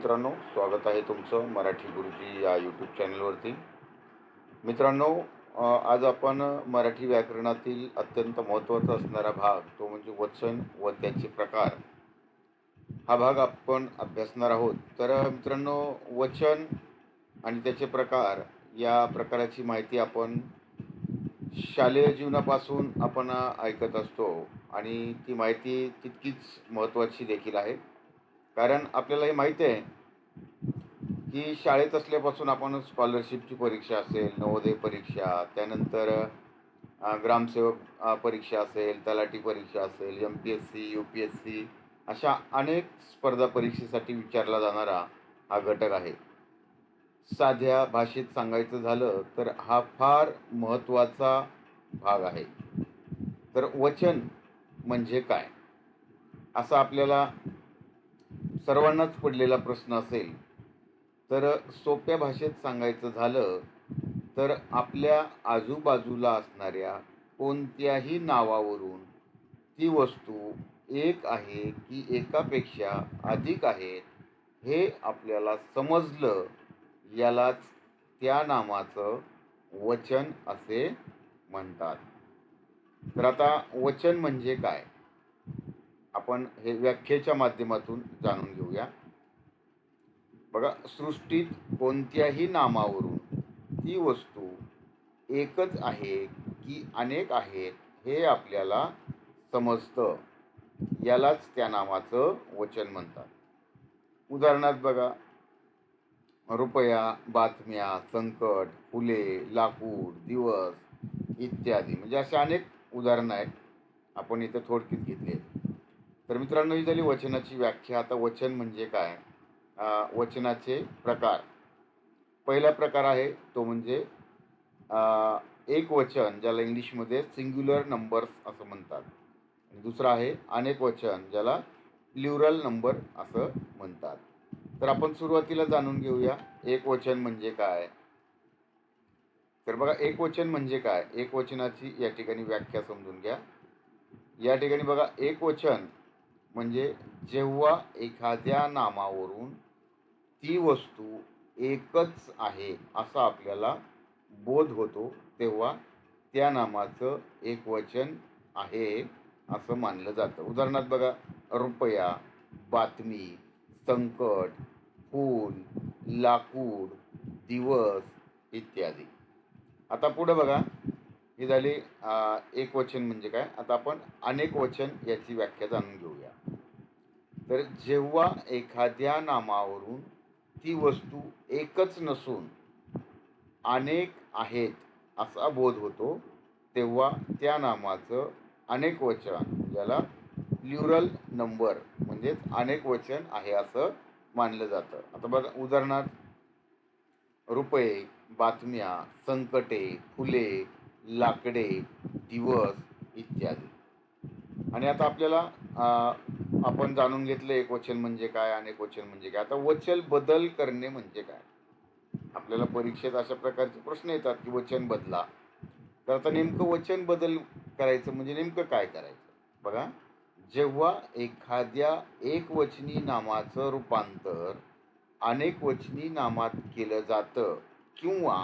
मित्रांनो स्वागत आहे तुमचं मराठी गुरुजी या यूट्यूब चॅनलवरती मित्रांनो आज आपण मराठी व्याकरणातील अत्यंत महत्त्वाचा असणारा भाग तो म्हणजे वचन व त्याचे प्रकार हा भाग आपण अभ्यासणार आहोत. तर मित्रांनो वचन आणि त्याचे प्रकार या प्रकाराची माहिती आपण शालेय जीवनापासून आपण ऐकत असतो आणि ती माहिती तितकीच महत्त्वाची देखील आहे. कारण आपल्याला हे माहिती आहे की शाळेत असल्यापासून आपण स्कॉलरशिपची परीक्षा असेल नवोदय परीक्षा त्यानंतर ग्रामसेवक परीक्षा असेल तलाठी परीक्षा असेल M P S C U P S C अशा अनेक स्पर्धा परीक्षेसाठी विचारला जाणारा हा घटक आहे. साध्या भाषेत सांगायचं झालं तर हा फार महत्त्वाचा भाग आहे. तर वचन म्हणजे काय? असा आपल्याला सर्वांनाच पडलेला प्रश्न असेल तर सोप्या भाषेत सांगायचं झालं तर आपल्या आजूबाजूला असणाऱ्या कोणत्याही नावावरून ती वस्तू एक आहे की एकापेक्षा अधिक आहेत हे आपल्याला समजलं यालाच त्या नामाचं वचन असे म्हणतात. तर आता वचन म्हणजे काय? आपण हे व्याख्येच्या माध्यमातून जाणून घेऊया. बघा सृष्टीत कोणत्याही नामावरून ती वस्तू एकच आहे की अनेक आहेत हे आपल्याला समजतं. यालाच त्या नामाचं वचन म्हणतात. उदाहरणार्थ बघा रुपया बातम्या संकट फुले लाकूड दिवस इत्यादी. म्हणजे असे अनेक उदाहरणं आहेत. आपण इथं थोडकीच घेतली आहेत तर मित्रांनो ही झाली वचनाची व्याख्या. आता वचन म्हणजे काय? वचनाचे प्रकार. पहिला प्रकार आहे तो म्हणजे एक वचन ज्याला इंग्लिशमध्ये सिंग्युलर नंबर्स असं म्हणतात. दुसरं आहे अनेक वचन ज्याला प्ल्युरल नंबर असं म्हणतात. तर आपण सुरुवातीला जाणून घेऊया एक वचन म्हणजे काय? तर बघा एक वचन म्हणजे काय? एक वचनाची या ठिकाणी व्याख्या समजून घ्या. या ठिकाणी बघा एक वचन म्हणजे जेव्हा एखाद्या नामावरून ती वस्तू एकच आहे असा आपल्याला बोध होतो तेव्हा त्या नामाचं एक वचन आहे असं मानलं जातं. उदाहरणार्थ बघा रुपया बातमी संकट फूल लाकूड दिवस इत्यादी. आता पुढं बघा ही झाली एक वचन म्हणजे काय? आता आपण अनेक वचन याची व्याख्या जाणून घेऊया. तर जेव्हा एखाद्या नामावरून ती वस्तू एकच नसून अनेक आहेत असा बोध होतो तेव्हा त्या नामाचं अनेक वचन ज्याला ल्युरल नंबर म्हणजेच अनेक वचन आहे असं मानलं जातं. आता बघा उदाहरणार्थ रुपये बातम्या संकटे फुले लाकडे दिवस इत्यादी. आणि आता आपल्याला आपण जाणून घेतलं एक वचन म्हणजे काय अनेक वचन म्हणजे काय. आता वचन बदल करणे म्हणजे काय? आपल्याला परीक्षेत अशा प्रकारचे प्रश्न येतात की वचन बदला. तर आता नेमकं वचन बदल करायचं म्हणजे नेमकं काय करायचं? बघा जेव्हा एखाद्या एकवचनी नामाचं रूपांतर अनेक वचनी नामात केलं जातं किंवा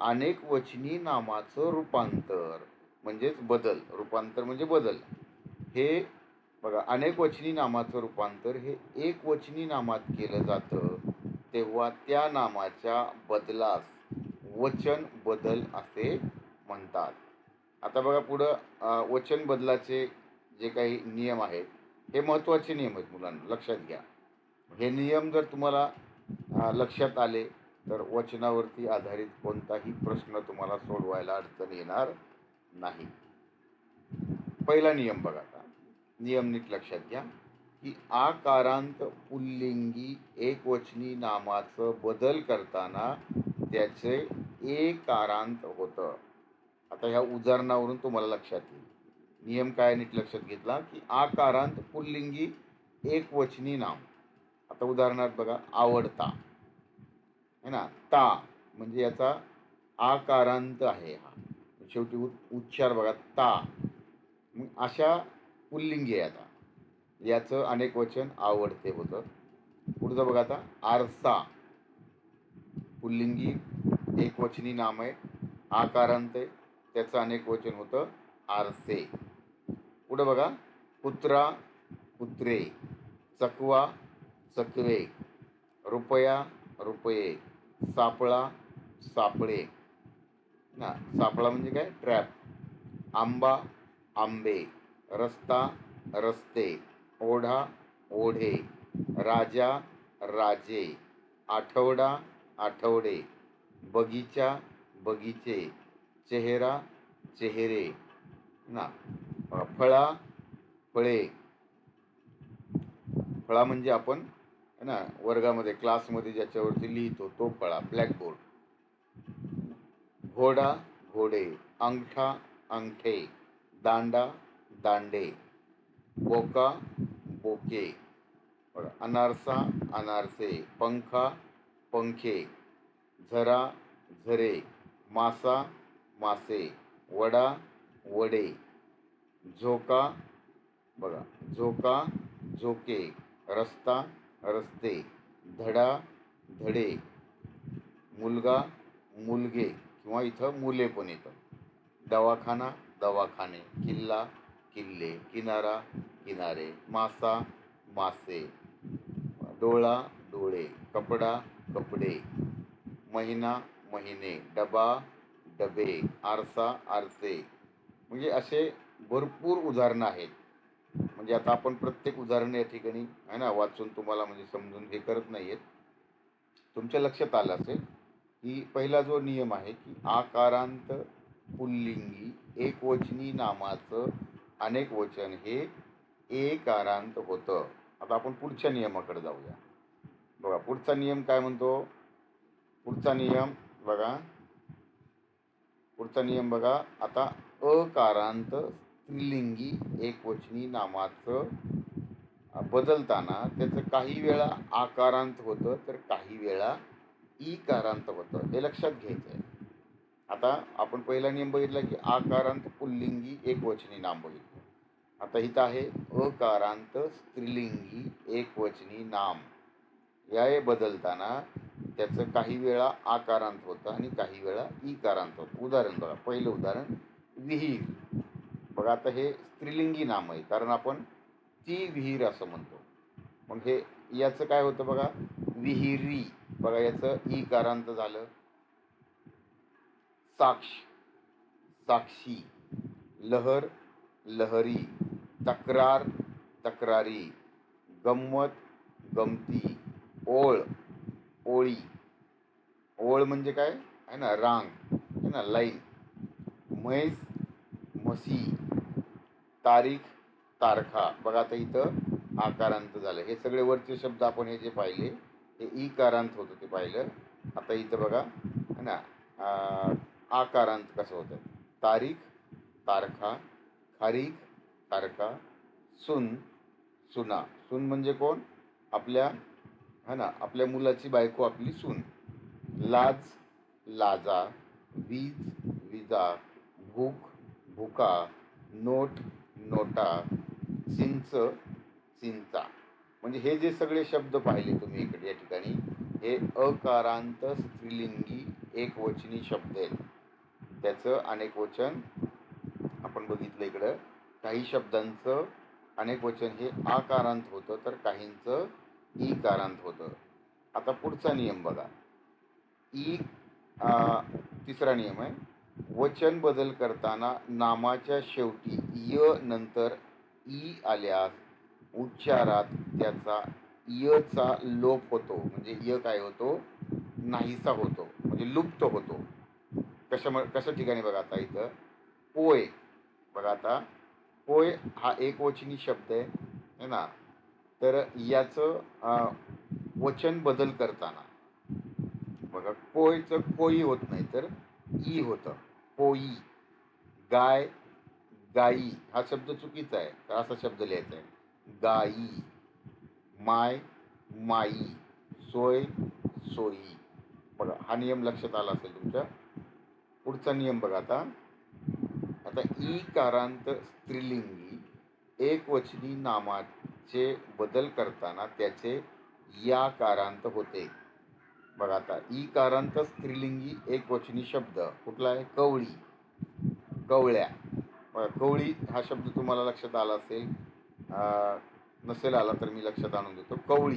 अनेक वचनी नामाचं रूपांतर म्हणजेच बदल. रूपांतर म्हणजे बदल. हे बघा अनेक वचनी नामाचं रूपांतर हे एक वचनी नामात केलं जातं तेव्हा त्या नामाच्या बदलास वचन बदल असे म्हणतात. आता बघा पुढं वचन बदलाचे जे काही नियम आहेत हे महत्त्वाचे नियम आहेत मुलांना लक्षात घ्या. हे नियम जर तुम्हाला लक्षात आले तर वचनावरती आधारित कोणताही प्रश्न तुम्हाला सोडवायला अडचण येणार नाही. पहिला नियम बघा आता. नियम नीट लक्षात घ्या. की आकारांत पुल्लिंगी एकवचनी नामाचं बदल करताना त्याचे एकारांत होतं. आता ह्या उदाहरणावरून तुम्हाला लक्षात येईल. नियम काय नीट लक्षात घेतला? की आकारांत पुल्लिंगी एकवचनी नाम. आता उदाहरणार्थ बघा आवडता. है ना? ता म्हणजे याचा आकारांत आहे हा. शेवटी उ- उच्चार बघा ता. मग अशा पुल्लिंगी आहे आता याचं अनेक वचन आवडते होतं. पुढचं बघा आता आरसा. पुल्लिंगी एकवचनी नाम आहे आकारांत आहे. त्याचं अनेक वचन होतं आरसे. पुढं बघा कुत्रा कुत्रे चकवा चकवे. रुपया रुपये. सापळा सापळे. ना सापळा म्हणजे काय? ट्रॅप आंबा आंबे. रस्ता रस्ते. ओढा ओढे. राजा राजे. आठवडा आठवडे. बगीचा बगीचे. चेहरा चेहरे. ना फळा फळे. फळा म्हणजे आपण है ना? वर्गामध्ये क्लासमध्ये ज्याच्यावरती लिहितो तो कळा ब्लॅकबोर्ड. घोडा घोडे. अंगठा अंगठे. दांडा दांडे. बोका बोके. अनारसा अनारसे. पंखा पंखे. झरा झरे. मासा मासे. वडा वडे. झोका. बघा झोका झोके. रस्ता रस्ते धडा धडे मुलगा मुलगे किंवा इथं मुले पण येतं दवाखाना दवाखाने किल्ला किल्ले किनारा किनारे मासा मासे डोळा डोळे कपडा कपडे महिना महिने डबा डबे आरसा आरसे. म्हणजे असे भरपूर उदाहरणं आहेत. म्हणजे आता आपण प्रत्येक उदाहरण या ठिकाणी आहे ना वाचून तुम्हाला म्हणजे समजून हे करत नाही आहेत तुमच्या लक्षात आलं असेल की पहिला जो नियम आहे की आकारांत पुल्लिंगी एकवचनी नामाचं अनेक वचन हे एकारांत होतं. आता आपण पुढच्या नियमाकडे जाऊया. बघा पुढचा नियम काय म्हणतो? पुढचा नियम बघा. पुढचा नियम बघा आता अकारांत स्त्रीलिंगी एकवचनी नामाचं बदलताना त्याचं काही वेळा आकारांत होतं तर काही वेळा इकारांत होतं. हे लक्षात घ्यायचं आहे आता आपण पहिला नियम बघितला की आकारांत पुल्लिंगी एकवचनी नाम बघितलं. आता इथं आहे अकारांत स्त्रीलिंगी एकवचनी नाम. या बदलताना त्याचं काही वेळा आकारांत होतं आणि काही वेळा इकारांत होतं. उदाहरण बघा. पहिलं उदाहरण विहीर. बघा आता हे स्त्रीलिंगी नाम आहे. कारण आपण ती विहीर असं म्हणतो. मग हे याचं काय होतं बघा? विहिरी. बघा याचं इकारांत झालं. साक्ष. साक्षी. लहर. लहरी. तक्रार. तक्रारी. गंमत. गमती. ओळ. ओळी. ओळ म्हणजे काय? आहे ना रांग. आहे ना लाईन म्हैस. म्हशी. तारीख तारखा. बघा आता इथं आकारांत झालं. हे सगळे वरचे शब्द आपण हे जे पाहिले हे इकारांत होतं ते पाहिलं. आता इथं बघा है ना? आकारांत कसं होतं? तारीख तारखा खारीख तारखा सुन सुना. सून म्हणजे कोण? आपल्या है ना? आपल्या मुलाची बायको आपली सून. लाज लाजा. वीज विजा. भूक भुका. नोट नोटा चिंच चिंचा. म्हणजे हे जे सगळे शब्द पाहिले तुम्ही इकडे या ठिकाणी हे अकारांत स्त्रीलिंगी एकवचनी शब्द आहेत. त्याचं अनेक वचन आपण बघितलं इकडं. काही शब्दांचं अनेक वचन हे आकारांत होतं तर काहींचं इकारांत होतं. आता पुढचा नियम बघा. ई तिसरा नियम आहे. वचन बदल करताना नामाच्या शेवटी य नंतर ई आल्यास उच्चारात त्याचा यचा लोप होतो. म्हणजे य काय होतो? नाहीसा होतो. म्हणजे लुप्त होतो. कशा कशा ठिकाणी बघा आता इथं? पोय. बघा आता. पोय हा एकवचनी शब्द आहे. है ना? तर याचं वचन बदल करताना. बघा पोयचं कोई होत नाही तर ई होतं. पोई गाय गाई. हा शब्द चुकीचा आहे. तर असा शब्द लिहायचा आहे. गाई. माय माई. सोय सोयी. बघा हा नियम लक्षात आला असेल तुमच्या. पुढचा नियम बघा आता. आता ई कारांत स्त्रीलिंगी एकवचनी नामाचे बदल करताना त्याचे या कारांत होते. बघा आता ई कारांत स्त्रीलिंगी एक वचनी शब्द कुठला आहे? कवळी. कवळ्या. बघा कवळी हा शब्द तुम्हाला लक्षात आला असेल नसेल आला तर मी लक्षात आणून देतो. कवळी.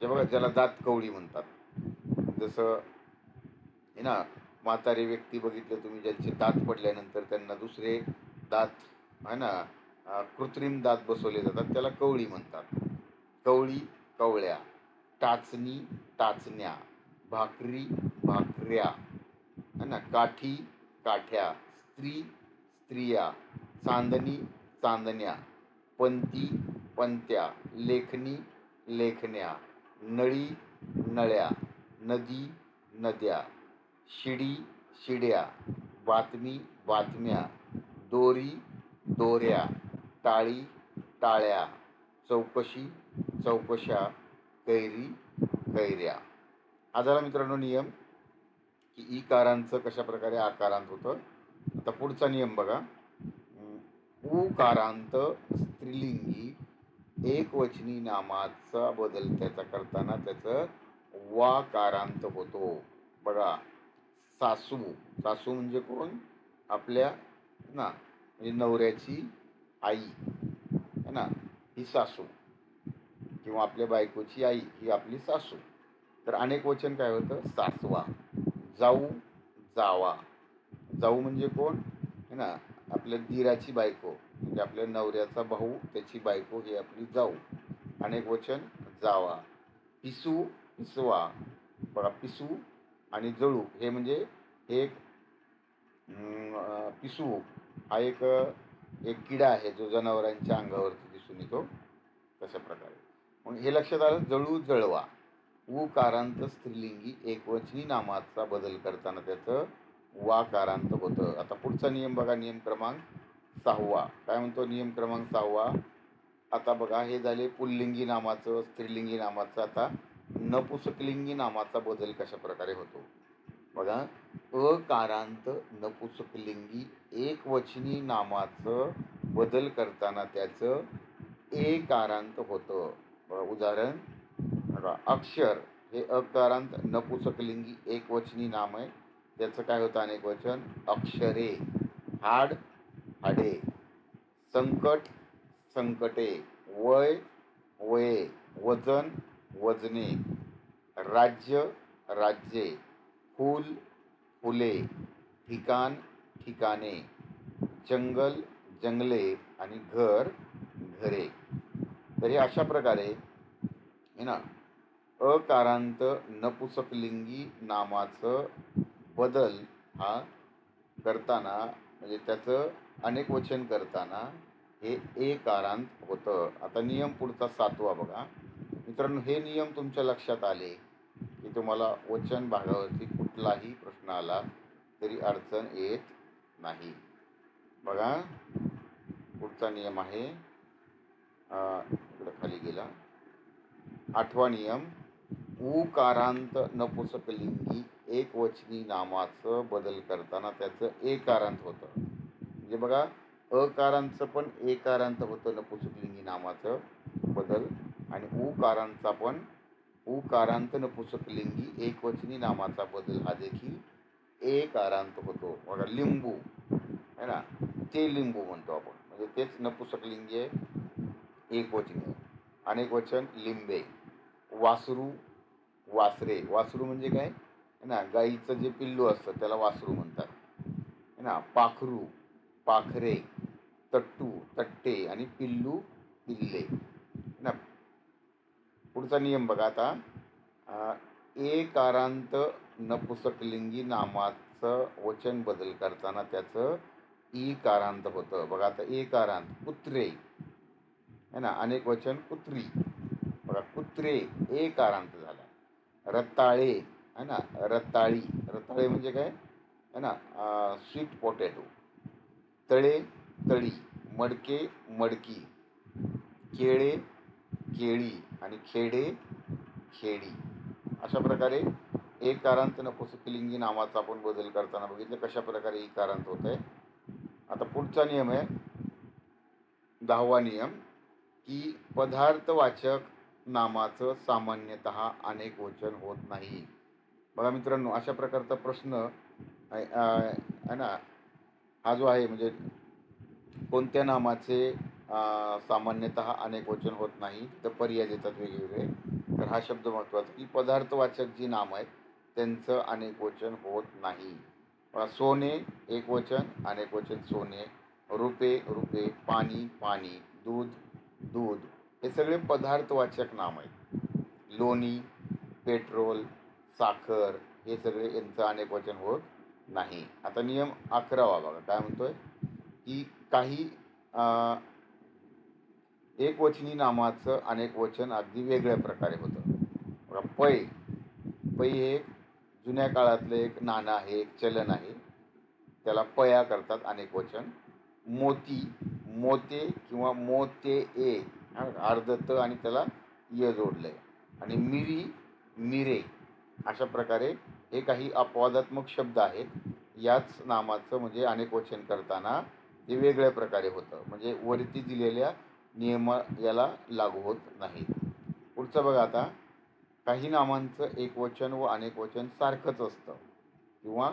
जे बघा ज्याला दात कवळी म्हणतात. जसं आहे ना म्हातारे व्यक्ती बघितले तुम्ही ज्यांचे दात पडल्यानंतर त्यांना दुसरे दात आहे ना कृत्रिम दात बसवले जातात त्याला कवळी म्हणतात. कवळी कवळ्या. टाचणी टाचण्या. भाकरी भाकऱ्या. है ना? काठी काठ्या. स्त्री स्त्रिया. चांदणी चांदण्या. पंती पंत्या. लेखणी लेखण्या. नळी नळ्या. नदी नद्या. शिडी शिड्या. बातमी बातम्या. दोरी दोऱ्या. टाळी टाळ्या. चौकशी चौकशा. कैरी कैऱ्या. हा झाला मित्रांनो नियम की ई कारांचं कशा प्रकारे आकारांत होतं आता पुढचा नियम बघा. उकारांत स्त्रीलिंगी एकवचनी नामाचा बदल त्याचा करताना त्याचं वा कारांत होतो. बघा सासू सासू म्हणजे कोण? आपल्या ना म्हणजे नवऱ्याची आई है ना? ही सासू. किंवा आपल्या बायकोची आई ही आपली सासू. तर अनेक वचन काय होतं? सासवा. जाऊ जावा. जाऊ म्हणजे कोण? है ना? आपल्या दीराची बायको. म्हणजे आपल्या नवऱ्याचा भाऊ त्याची बायको ही आपली जाऊ. अनेक वचन जावा. पिसू पिसवा. बघा पिसू आणि जळू हे म्हणजे एक पिसू. हा एक एक किडा आहे जो जनावरांच्या अंगावरती दिसून येतो. तशा प्रकारे. मग हे लक्षात आलं? जळू जळवा. उकारांत स्त्रीलिंगी एकवचनी नामाचा बदल करताना त्याचं वा कारांत होतं. आता पुढचा नियम बघा नियम क्रमांक सहावा. काय म्हणतो नियम क्रमांक सहावा? आता बघा हे झाले पुल्लिंगी नामाचं स्त्रीलिंगी नामाचं. आता नपुसकलिंगी नामाचा बदल कशा प्रकारे होतो? बघा अकारांत नपुसकलिंगी एकवचनी नामाचं बदल करताना त्याचं एकारांत होतं. उदाहरण बघा अक्षर हे अकारांत नपुसकलिंगी एकवचनी नाम आहे. त्याचं काय होतं अनेक वचन? अक्षरे. हाड हाडे. संकट संकटे. वय वये. वजन वजने. राज्य राज्ये. फूल फुले. ठिकाण ठिकाणे. जंगल जंगले. आणि घर घरे. तर हे अशा प्रकारे आहे ना अकारांत नपुसकलिंगी नामाचं बदल हा करताना म्हणजे त्याचं अनेक वचन करताना हे एकारांत होतं. आता नियम पुढचा सातवा बघा. मित्रांनो हे नियम तुमच्या लक्षात आले की तुम्हाला वचन भागावरती कुठलाही प्रश्न आला तरी अडचण येत नाही. बघा. पुढचा नियम आहे. इकडं खाली गेला. आठवा नियम. उकारांत नपुसकलिंगी एकवचनी नामाचं बदल करताना त्याचं एकारांत होतं. म्हणजे बघा अकारांचं पण एकारांत होतं नपुसकलिंगी नामाचं बदल आणि उकारांचा पण उकारांत नपुसकलिंगी एकवचनी नामाचा बदल हा देखील एकारांत होतो. बघा लिंबू है ना? ते लिंबू म्हणतो आपण. म्हणजे तेच नपुसकलिंगी आहे एकवचनी आहे. अनेक वचन लिंबे वासरू वासरे. वासरू म्हणजे काय? है ना गाईचं जे पिल्लू असतं त्याला वासरू म्हणतात. है ना पाखरू पाखरे तट्टू तट्टे आणि पिल्लू पिल्ले. ना? पुढचा नियम बघा आता. एकारांत नपुसकलिंगी नामाचं वचन बदल करताना त्याचं ई कारांत होतं. बघा आता एकारांत कुत्रे. है ना अनेक वचन कुत्री. बघा कुत्रे एकारांत झालं. रताळे है ना? रताळी. रताळे म्हणजे काय? है ना? स्वीट पोटॅटो तळे तळी. मडके मडकी. केळे केळी. आणि खेडे खेडी. अशा प्रकारे एकारांत नपुसकलिंगी नामाचा आपण बदल करताना बघितलं. कशा प्रकारे इकारांत होत आहे आता पुढचा नियम आहे. दहावा नियम की पदार्थवाचक नामाचं सामान्यतः अनेक वचन होत नाही. बघा मित्रांनो अशा प्रकारचा प्रश्न आहे ना? हा जो आहे म्हणजे कोणत्या नामाचे सामान्यतः अनेक वचन होत नाही तर पर्याय देतात वेगवेगळे. तर हा शब्द महत्त्वाचा की पदार्थवाचक जी नाम आहेत त्यांचं अनेक वचन होत नाही. सोने एक वचन अनेक वचन सोने. रुपे रुपे पाणी पाणी. दूध दूध. हे सगळे पदार्थवाचक नाम आहेत. लोणी पेट्रोल साखर हे सगळे यांचं अनेक वचन होत नाही. आता नियम अकरावा बघा काय म्हणतोय? की काही एकवचनी नामाचं अनेक वचन अगदी वेगळ्या प्रकारे होतं. बघा पै. पै हे जुन्या काळातलं एक नाणं आहे एक चलन आहे. त्याला पया करतात अनेक वचन. मोती. मोते किंवा मोते ए अर्ध त आणि त्याला य जोडलं आहे आणि मिरी मिरे अशा प्रकारे हे काही अपवादात्मक शब्द आहेत. याच नामाचं म्हणजे अनेक वचन करताना ते वेगळ्या प्रकारे होतं. म्हणजे वरती दिलेल्या नियम याला लागू होत नाहीत. पुढचं बघा आता. काही नामांचं एक वचन व अनेक वचन सारखंच असतं. किंवा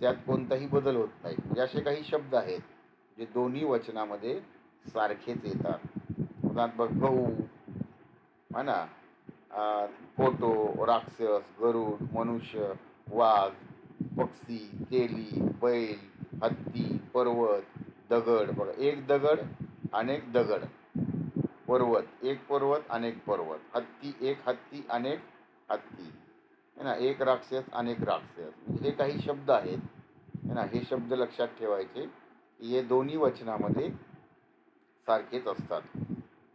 त्यात कोणताही बदल होत नाही. म्हणजे असे काही शब्द आहेत. जे दोन्ही वचनामध्ये सारखेच येतात. उदाहरणार्थ बघ गहू है ना फोटो राक्षस गरुड मनुष्य वाघ पक्षी केली बैल हत्ती पर्वत दगड बघा एक दगड अनेक दगड. पर्वत एक पर्वत अनेक पर्वत. हत्ती एक हत्ती अनेक हत्ती. है ना एक राक्षस अनेक राक्षस. म्हणजे हे काही शब्द आहेत. है ना हे शब्द लक्षात ठेवायचे. हे दोन्ही वचनामध्ये सारखेच असतात.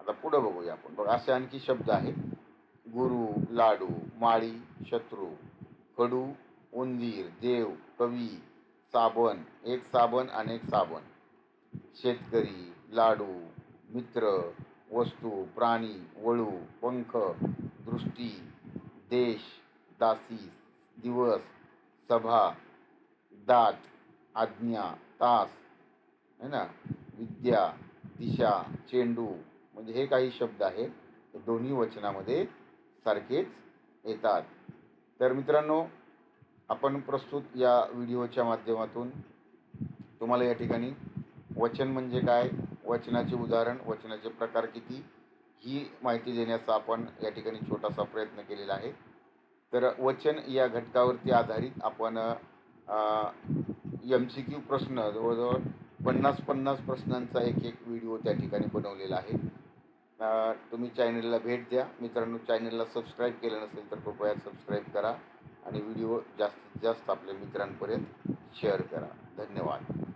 आता पुढं बघूया आपण. बघा असे आणखी शब्द आहेत. गुरु लाडू माळी शत्रू कडू उंदीर देव कवी साबण एक साबण अनेक साबण. शेतकरी लाडू मित्र वस्तू प्राणी वळू पंख दृष्टी देश दासी दिवस सभा दात आज्ञा तास है ना? विद्या दिशा चेंडू म्हणजे हे काही शब्द आहेत. दोन्ही वचनामध्ये सारखेच येतात. तर मित्रांनो आपण प्रस्तुत या व्हिडिओच्या माध्यमातून तुम्हाला या ठिकाणी वचन म्हणजे काय वचनाचे उदाहरण वचनाचे प्रकार किती ही माहिती देण्याचा आपण या ठिकाणी छोटासा प्रयत्न केलेला आहे. तर वचन या घटकावरती आधारित आपण एम सी क्यू प्रश्न जवळजवळ पन्नास पन्नास प्रश्नांचा एक एक व्हिडिओ त्या ठिकाणी बनवलेला आहे. तुम्ही चॅनलला भेट द्या. मित्रांनो चॅनलला सबस्क्राईब केलं नसेल तर कृपया सबस्क्राईब करा आणि व्हिडिओ जास्तीत जास्त आपल्या मित्रांपर्यंत शेअर करा. धन्यवाद.